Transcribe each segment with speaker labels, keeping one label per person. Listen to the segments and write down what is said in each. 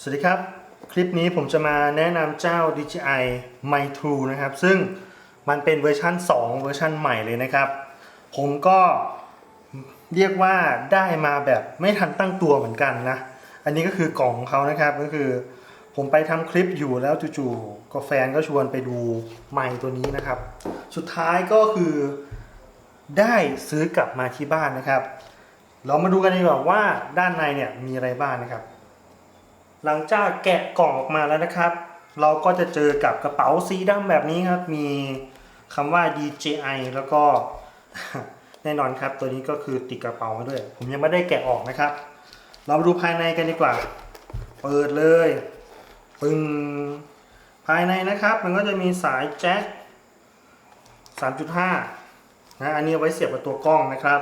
Speaker 1: สวัสดีครับ คลิปนี้ผมจะมาแนะนำเจ้า DJI My True นะครับ ซึ่งมันเป็นเวอร์ชัน2 เวอร์ชันใหม่เลยนะครับ ผมก็เรียกว่าได้มาแบบไม่ทันตั้งตัวเหมือนกันนะ อันนี้ก็คือกล่องของเขานะครับ ก็คือ ผมไปทำคลิปอยู่แล้วจู่ๆก็แฟนก็ชวนไปดูไมค์ตัวนี้นะครับ สุดท้ายก็คือได้ซื้อกลับมาที่บ้านนะครับ เรามาดูกันดีกว่าว่าด้านในเนี่ยมีอะไรบ้างนะครับ หลังจากแกะกล่องออกมาแล้วนะครับ เราก็จะเจอกับกระเป๋าสีดำแบบนี้ครับ มีคำว่า DJI แล้วก็แน่นอนครับ ตัวนี้ก็คือติดกระเป๋ามาด้วย ผมยังไม่ได้แกะออกนะครับ เรามาดูภายในกันดีกว่า เปิดเลยปึ้งภายในนะครับ มันก็จะมีสายแจ็ค3.5นะอันนี้ไว้เสียบกับตัวกล้องนะครับ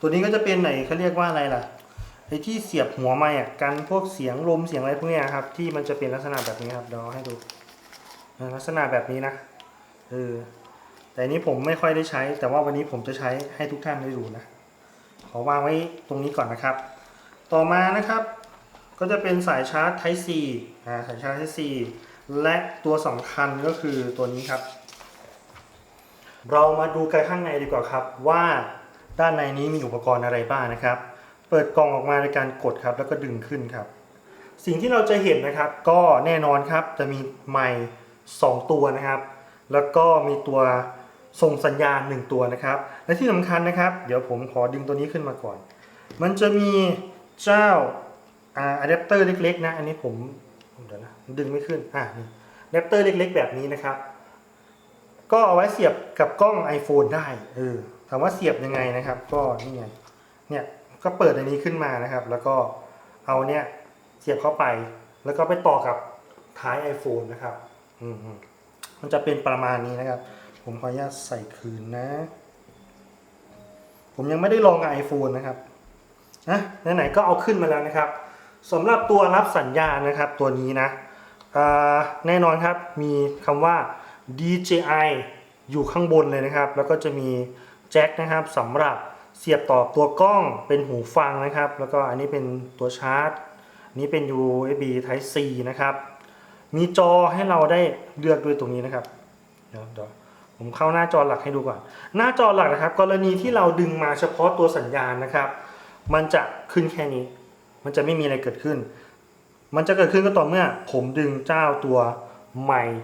Speaker 1: ตัวนี้ก็จะเป็นไหนเขาเรียกว่าอะไรล่ะ ไอ้ที่เสียบหัวไม้อะกันพวกเสียงลมเสียงอะไรพวกนี้ครับ ที่มันจะเป็นลักษณะแบบนี้ครับเดี๋ยวเอให้ดูลักษณะแบบนี้นะเออแต่อันนี้ผมไม่ค่อยได้ใช้ แต่ว่าวันนี้ผมจะใช้ให้ทุกท่านได้ดูนะขอวางไว้ตรงนี้ก่อนนะครับ ต่อมานะครับ ก็จะเป็นสายชาร์จ Type C อ่าสายชาร์จ Type C และตัวสำคัญก็คือตัวนี้ครับ เรามาดูกันข้างในดีกว่าครับว่าด้านในนี้มีอุปกรณ์อะไรบ้างนะครับ เปิดกล่องออกมาในการกดครับ แล้วก็ดึงขึ้นครับ สิ่งที่เราจะเห็นนะครับ ก็แน่นอนครับจะมีไมค์สองตัวนะครับ แล้วก็มีตัวส่งสัญญาณ 1 ตัวนะครับ และที่สำคัญนะครับ เดี๋ยวผมขอดึงตัวนี้ขึ้นมาก่อน มันจะมีเจ้าอะแดปเตอร์เล็กๆนะ อันนี้ผมเดี๋ยวนะดึงไม่ขึ้นอ่านี่อะแดปเตอร์เล็ก ๆ แบบนี้นะครับ ก็เอาไว้เสียบกับกล้อง iPhone ได้เออถามว่าเสียบยังไงนะครับ ก็นี่ไงเนี่ย ก็เปิดอันนี้ขึ้นมานะครับ แล้วก็เอาเนี่ยเสียบเข้าไป แล้วก็ไปต่อกับท้าย iPhone นะครับ อืมมันจะเป็นประมาณนี้นะครับ ผมขออนุญาตใส่คืนนะ ผมยังไม่ได้ลองกับ iPhone นะครับนะไหนๆก็เอาขึ้นมาแล้วนะครับสำหรับตัวรับสัญญาณนะครับตัวนี้นะแน่นอนครับมีคำว่า DJI อยู่ข้างบนเลยนะครับ แล้วก็จะมีแจ็คนะครับสำหรับ เสียบต่อตัวกล้องเป็นหูฟังนะครับ แล้วก็อันนี้เป็นตัวชาร์จนนี้เป็น USB Type C นะครับ มีจอให้เราได้เลือกด้วยตรงนี้นะครับ เดี๋ยวเดี๋ยวผมเข้าหน้าจอหลักให้ดูก่อน หน้าจอหลักนะครับ กรณีที่เราดึงมาเฉพาะตัวสัญญาณนะครับ มันจะขึ้นแค่นี้ มันจะไม่มีอะไรเกิดขึ้น มันจะเกิดขึ้นก็ต่อเมื่อ ผมดึงเจ้าตัวไมค์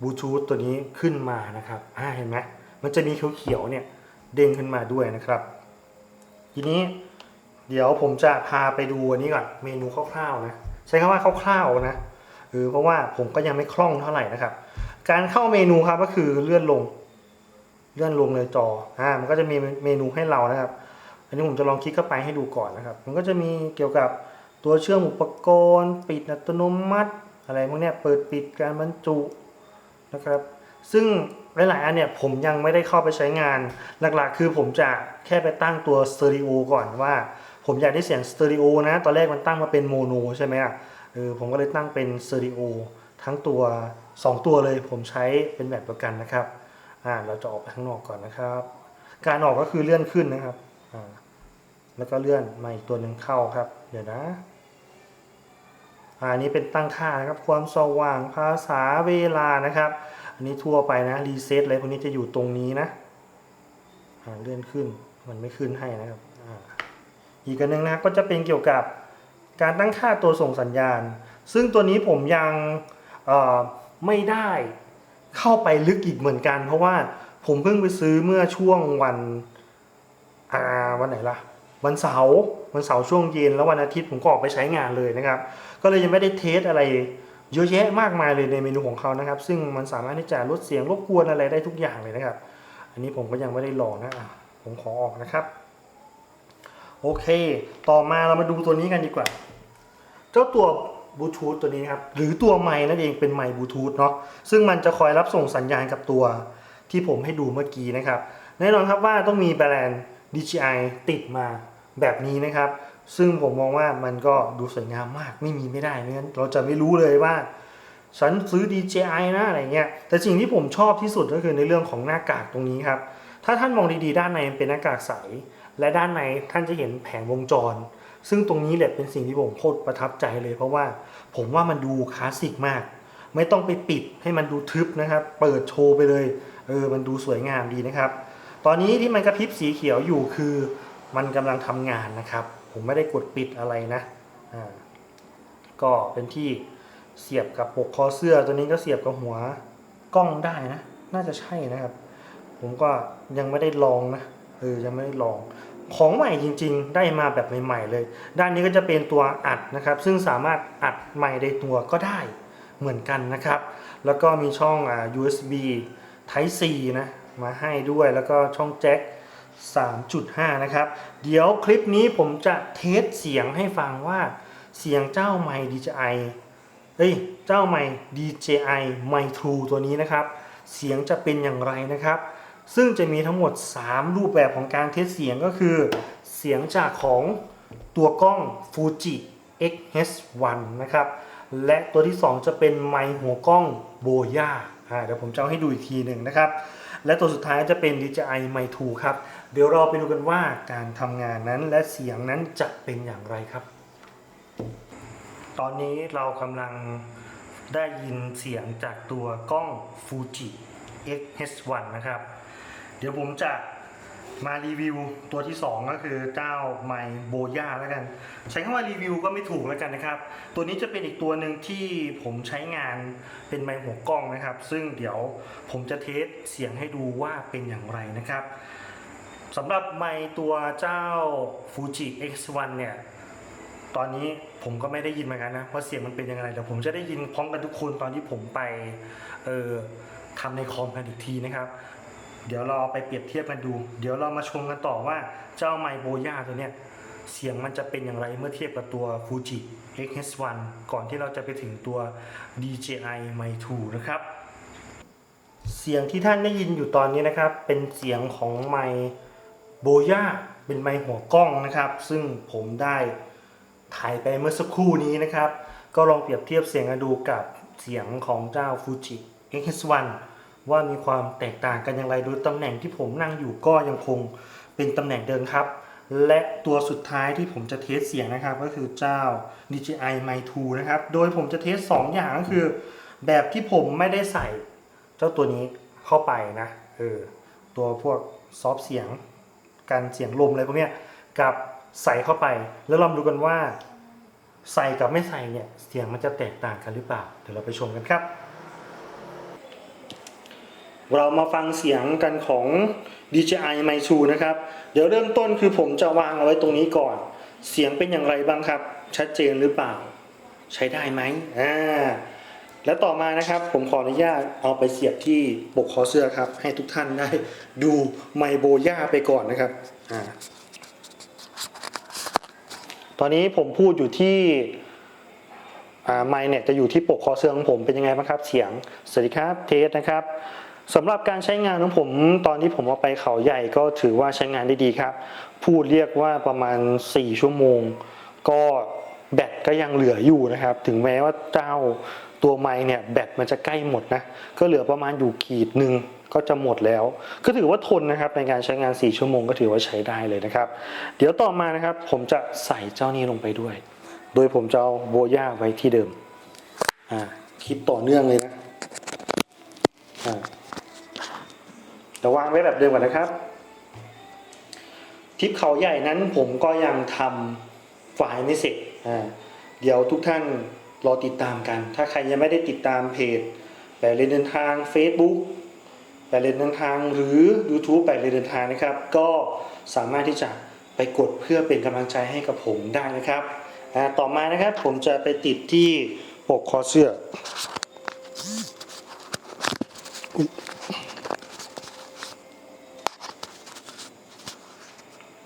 Speaker 1: บลูทูธตัวนี้ขึ้นมานะครับอ่าเห็นไหมมันจะมีเขียวๆเนี่ย เด้งขึ้นมาด้วยนะครับ ทีนี้เดี๋ยวผมจะพาไปดูอันนี้ก่อนเมนูคร่าวๆนะใช้คำว่าคร่าวๆนะเออเพราะว่าผมก็ยังไม่คล่องเท่าไหร่นะครับ การเข้าเมนูครับก็คือเลื่อนลง เลื่อนลงเลยจออ่ามันก็จะมีเมนูให้เรานะครับ อันนี้ผมจะลองคลิกเข้าไปให้ดูก่อนนะครับ มันก็จะมีเกี่ยวกับตัวเชื่อมอุปกรณ์ ปิดอัตโนมัติ อะไรพวกนี้เปิดปิดการบรรจุนะครับ ซึ่ง หลายๆอันเนี่ยผมยังไม่ได้เข้าไปใช้งาน หลักๆ คือผมจะแค่ไปตั้งตัวสเตอริโอก่อนว่า ผมอยากได้เสียงสเตอริโอนะ ตอนแรกมันตั้งมาเป็นโมโนใช่ไหมอะเออผมก็เลยตั้งเป็นสเตอริโอทั้งตัว 2 ตัวเลยผมใช้เป็นแบบประกันนะครับอ่าเราจะออกไปข้างนอกก่อนนะครับ การออกก็คือเลื่อนขึ้นนะครับอ่าแล้วก็เลื่อนมาอีกตัวหนึ่งเข้าครับ เดี๋ยวนะอาอันนี้เป็นตั้งค่านะครับ ความสว่างภาษาเวลานะครับ อันนี้ทั่วไปนะรีเซ็ตอะไรพวกนี้จะอยู่ตรงนี้นะเลื่อนขึ้นมันไม่ขึ้นให้นะครับออีกอันหนึ่งนะก็จะเป็นเกี่ยวกับการตั้งค่าตัวส่งสัญญาณ ซึ่งตัวนี้ผมยังไม่ได้เข้าไปลึกอีกเหมือนกัน เพราะว่าผมเพิ่งไปซื้อเมื่อช่วงวันวันไหนล่ะวันเสาร์วันเสาร์ช่วงเย็นแล้ววันอาทิตย์ผมก็ออกไปใช้งานเลยนะครับ ก็เลยยังไม่ได้เทสอะไร เยอะแยะมากมายเลยในเมนูของเขานะครับ ซึ่งมันสามารถที่จะลดเสียงรบกวนอะไรได้ทุกอย่างเลยนะครับ อันนี้ผมก็ยังไม่ได้ลองนะผมขอออกนะครับ โอเค ต่อมาเรามาดูตัวนี้กันดีกว่า เจ้าตัวบลูทูธตัวนี้ครับหรือตัวไม้นั่นเองเป็นไมค์บลูทูธเนาะซึ่งมันจะคอยรับส่งสัญญาณกับตัวที่ผมให้ดูเมื่อกี้นะครับ แน่นอนครับว่าต้องมีแบรนด์ DJI ติดมาแบบนี้นะครับ ซึ่งผมมองว่ามันก็ดูสวยงามมากไม่มีไม่ได้ไม่งั้นเราจะไม่รู้เลยว่าฉันซื้อ DJI นะอะไรเงี้ย แต่สิ่งที่ผมชอบที่สุดก็คือในเรื่องของหน้ากากตรงนี้ครับ ถ้าท่านมองดีๆ ด้านในเป็นหน้ากากใส และด้านในท่านจะเห็นแผงวงจร ซึ่งตรงนี้แหละเป็นสิ่งที่ผมโคตรประทับใจเลย เพราะว่าผมว่ามันดูคลาสสิกมาก ไม่ต้องไปปิดให้มันดูทึบนะครับ เปิดโชว์ไปเลย เออ มันดูสวยงามดีนะครับ ตอนนี้ที่มันกระพริบสีเขียวอยู่คือ มันกำลังทำงานนะครับ ผมไม่ได้กดปิดอะไรนะอ่าก็เป็นที่เสียบกับปกคอเสื้อตัวนี้ก็เสียบกับหัวกล้องได้นะ น่าจะใช่นะครับ ผมก็ยังไม่ได้ลองนะเออยังไม่ได้ลอง ของใหม่จริง ๆ ได้มาแบบใหม่ๆเลย ด้านนี้ก็จะเป็นตัวอัดนะครับ ซึ่งสามารถอัดใหม่ในตัวก็ได้เหมือนกันนะครับ แล้วก็มีช่องอ่า USB Type C นะมาให้ด้วยแล้วก็ช่องแจ็ค 3.5 นะครับ เดี๋ยวคลิปนี้ผมจะเทสเสียงให้ฟังว่าเสียงเจ้าไมค์ DJI เอ้ย เจ้าไมค์ DJI Mic 2ตัวนี้นะครับ เสียงจะเป็นอย่างไรนะครับ ซึ่งจะมีทั้งหมด 3 รูปแบบของการเทสเสียงก็คือ เสียงจากของตัวกล้อง Fuji X-H1 นะครับ และตัวที่ 2 จะเป็นไมค์หัวกล้อง Boya อ่าเดี๋ยวผมจะเอาให้ดูอีกทีหนึ่งนะครับ และตัวสุดท้ายจะเป็น DJI Mic 2ครับ เดี๋ยวเราไปดูกันว่าการทำงานนั้นและเสียงนั้นจะเป็นอย่างไรครับ ตอนนี้เรากำลังได้ยินเสียงจากตัวกล้อง Fuji X-H1 นะครับ เดี๋ยวผมจะมารีวิวตัวที่ 2 ก็คือเจ้าไมโบย่าแล้วกัน ใช้คำว่ารีวิวก็ไม่ถูกแล้วกันนะครับ ตัวนี้จะเป็นอีกตัวหนึ่งที่ผมใช้งานเป็นไมหัวกล้องนะครับ ซึ่งเดี๋ยวผมจะเทสเสียงให้ดูว่าเป็นอย่างไรนะครับ สำหรับไมค์ตัวเจ้า Fuji X1 เนี่ย ตอนนี้ผมก็ไม่ได้ยินเหมือนกันนะว่าเสียงมันเป็นยังไงเดี๋ยวผมจะได้ยินพร้อมกันทุกคนตอนที่ผมไปเออทำในคอมกันอีกทีนะครับ เดี๋ยวเราไปเปรียบเทียบกันดู เดี๋ยวเรามาชมกันต่อว่าเจ้าไมโบย่าตัวเนี้ยเสียงมันจะเป็นอย่างไรเมื่อเทียบกับตัว Fuji X-H1 ก่อนที่เราจะไปถึงตัว DJI Mic 2นะครับ เสียงที่ท่านได้ยินอยู่ตอนนี้นะครับ เป็นเสียงของไม โบย่าเป็นไมค์หัวกล้องนะครับ ซึ่งผมได้ถ่ายไปเมื่อสักครู่นี้นะครับ ก็ลองเปรียบเทียบเสียงกันดูกับเสียงของเจ้า Fuji X-H1 ว่ามีความแตกต่างกันอย่างไรโดยตำแหน่งที่ผมนั่งอยู่ก็ยังคงเป็นตำแหน่งเดิมครับ และตัวสุดท้ายที่ผมจะเทสเสียงนะครับ ก็คือเจ้า DJI m i 2นะครับ โดยผมจะเทส 2 อย่างก็คือ แบบที่ผมไม่ได้ใส่เจ้าตัวนี้เข้าไปนะเออตัวพวกซอฟเสียง การเสียงลมอะไรพวกเนี้ยกับใส่เข้าไป แล้วลองดูกันว่า ใส่กับไม่ใส่เนี่ยเสียงมันจะแตกต่างกันหรือเปล่าเดี๋ยวเราไปชมกันครับ เรามาฟังเสียงกันของ DJI m i 2นะครับ เดี๋ยวเริ่มต้นคือผมจะวางเอาไว้ตรงนี้ก่อน เสียงเป็นอย่างไรบ้างครับ ชัดเจนหรือเปล่า ใช้ได้ไหมอ่า แล้วต่อมานะครับผมขออนุญาตเอาไปเสียบที่ปกคอเสื้อครับ ให้ทุกท่านได้ดูไมโบย่าไปก่อนนะครับอตอนนี้ผมพูดอยู่ที่ไมเนี่ยจะอยู่ที่ปกคอเสื้อของผมเป็นยังไงบ้างครับ เสียงสวัสดีครับเทสนะครับสำหรับการใช้งานของผมตอนที่ผมเอาไปเขาใหญ่ก็ถือว่าใช้งานได้ดีครับ พูดเรียกว่าประมาณ 4 ชั่วโมง ก็แบตก็ยังเหลืออยู่นะครับ ถึงแม้ว่าเจ้า ตัวไม้เนี่ยแบตมันจะใกล้หมดนะก็เหลือประมาณอยู่ขีดหนึ่งก็จะหมดแล้ว ก็ถือว่าทนนะครับในการใช้งาน 4 ชั่วโมงก็ถือว่าใช้ได้เลยนะครับ เดี๋ยวต่อมานะครับ ผมจะใส่เจ้านี้ลงไปด้วย โดยผมจะเอาโบย่าไว้ที่เดิมอ่าคลิปต่อเนื่องเลยนะอ่าแต่วางไว้แบบเดิมก่อนนะครับทริปเขาใหญ่นั้นผมก็ยังทำไฟล์ไม่เสร็จอ่าเดี๋ยวทุกท่าน รอติดตามกัน ถ้าใครยังไม่ได้ติดตามเพจแปดเรียนเดินทาง Facebook แปดเรียนเดินทางหรือ YouTube แปดเรียนเดินทางนะครับ ก็สามารถที่จะไปกดเพื่อเป็นกำลังใจให้กับผมได้นะครับต่อมานะครับผมจะไปติดที่ปกคอเสื้อ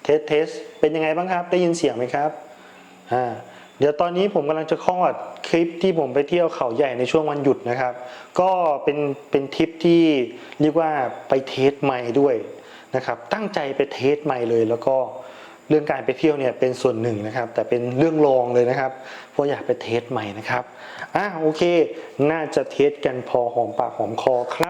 Speaker 1: เทสเทสเป็นยังไงบ้างครับ ได้ยินเสียงไหมครับอ่าเดี๋ยวตอนนี้ผมกำลังจะคลอด คลิปที่ผมไปเที่ยวเขาใหญ่ในช่วงวันหยุดนะครับ ก็เป็นเป็นทริปที่เรียกว่าไปเทสใหม่ด้วยนะครับตั้งใจไปเทสใหม่เลย แล้วก็เรื่องการไปเที่ยวเนี่ยเป็นส่วนหนึ่งนะครับ แต่เป็นเรื่องรองเลยนะครับเพราะอยากไปเทสใหม่นะครับอะโอเค น่าจะเทสกันพอหอมปากหอมคอคร